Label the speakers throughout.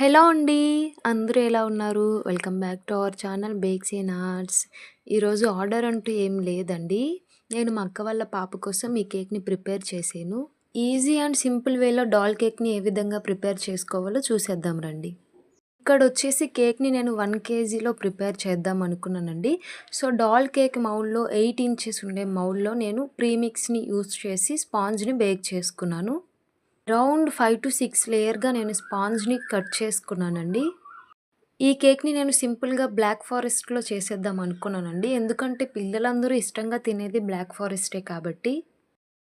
Speaker 1: Hello అండి. అందరూ ఎలా ఉన్నారు? Welcome back to our channel bakes in arts. ఈరోజు ఆర్డర్ అంటూ ఏం లేదండి. నేను మా అక్క వాళ్ళ పాప కోసం ఈ కేక్‌ని ప్రిపేర్ చేశాను. ఈజీ అండ్ సింపుల్ వేలో డాల్ కేక్‌ని ఏ విధంగా ప్రిపేర్ చేసుకోవాలో చూసేద్దాం రండి. ఇక్కడ వచ్చేసి కేక్‌ని నేను వన్ కేజీలో ప్రిపేర్ చేద్దాం అనుకున్నానండి. సో, డాల్ కేక్ మౌల్లో ఎయిట్ ఇంచెస్ ఉండే మౌల్లో నేను ప్రీమిక్స్‌ని యూజ్ చేసి స్పాంజ్‌ని బేక్ చేసుకున్నాను. రౌండ్ 5-6 లేయర్‌గా నేను స్పాంజ్‌ని కట్ చేసుకున్నానండి. ఈ కేక్‌ని నేను సింపుల్‌గా బ్లాక్ ఫారెస్ట్‌లో చేసేద్దాం అనుకున్నానండి. ఎందుకంటే పిల్లలందరూ ఇష్టంగా తినేది బ్లాక్ ఫారెస్టే కాబట్టి.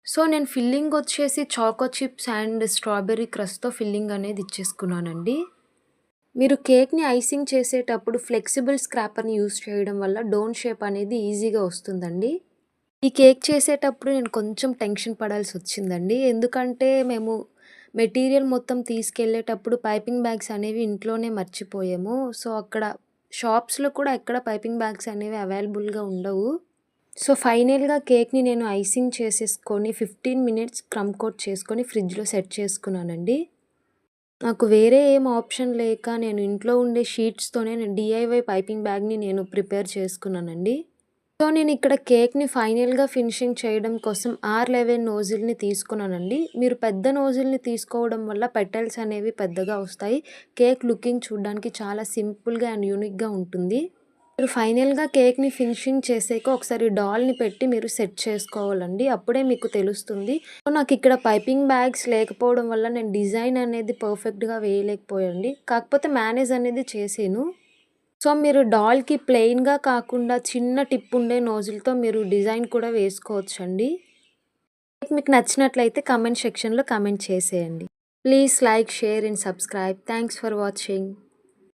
Speaker 1: సో, నేను ఫిల్లింగ్ వచ్చేసి చాకో చిప్స్ అండ్ స్ట్రాబెర్రీ క్రస్తో ఫిల్లింగ్ అనేది ఇచ్చేసుకున్నానండి. మీరు కేక్‌ని ఐసింగ్ చేసేటప్పుడు ఫ్లెక్సిబుల్ స్క్రాపర్‌ని యూస్ చేయడం వల్ల డోన్ షేప్ అనేది ఈజీగా వస్తుందండి. ఈ కేక్ చేసేటప్పుడు నేను కొంచెం టెన్షన్ పడాల్సి వచ్చిందండి ఎందుకంటే మేము మెటీరియల్ మొత్తం తీసుకెళ్ళేటప్పుడు పైపింగ్ బ్యాగ్స్ అనేవి ఇంట్లోనే మర్చిపోయాము. సో, అక్కడ షాప్స్‌లో కూడా ఎక్కడ పైపింగ్ బ్యాగ్స్ అనేవి అవైలబుల్‌గా ఉండవు. సో, ఫైనల్‌గా కేక్‌ని నేను ఐసింగ్ చేసేసుకొని 15 మినిట్స్ క్రమ్ కోట్ చేసుకొని ఫ్రిడ్జ్‌లో సెట్ చేసుకున్నానండి. నాకు వేరే ఏం ఆప్షన్ లేక నేను ఇంట్లో ఉండే షీట్స్‌తోనే నేను డిఐవై పైపింగ్ బ్యాగ్‌ని నేను ప్రిపేర్ చేసుకున్నానండి. సో, నేను ఇక్కడ కేక్‌ని ఫైనల్‌గా ఫినిషింగ్ చేయడం కోసం ఆర్11 నోజిల్‌ని తీసుకున్నానండి. మీరు పెద్ద నోజిల్‌ని తీసుకోవడం వల్ల పెటల్స్ అనేవి పెద్దగా వస్తాయి. కేక్ లుకింగ్ చూడడానికి చాలా సింపుల్‌గా అండ్ యూనిక్‌గా ఉంటుంది. మీరు ఫైనల్‌గా కేక్‌ని ఫినిషింగ్ చేసాక ఒకసారి డాల్‌ని పెట్టి మీరు సెట్ చేసుకోవాలండి. అప్పుడే మీకు తెలుస్తుంది. సో, నాకు ఇక్కడ పైపింగ్ బ్యాగ్స్ లేకపోవడం వల్ల నేను డిజైన్ అనేది పర్ఫెక్ట్‌గా వేయలేకపోయాండి కాకపోతే మేనేజ్ అనేది చేసాను సో, మీరు డాల్‌కి ప్లెయిన్‌గా కాకుండా చిన్న టిప్ ఉండే నోజులతో మీరు డిజైన్ కూడా వేసుకోవచ్చండి. మీకు నచ్చినట్లయితే కమెంట్ సెక్షన్‌లో కమెంట్ చేసేయండి. Please like, share and subscribe. Thanks for watching.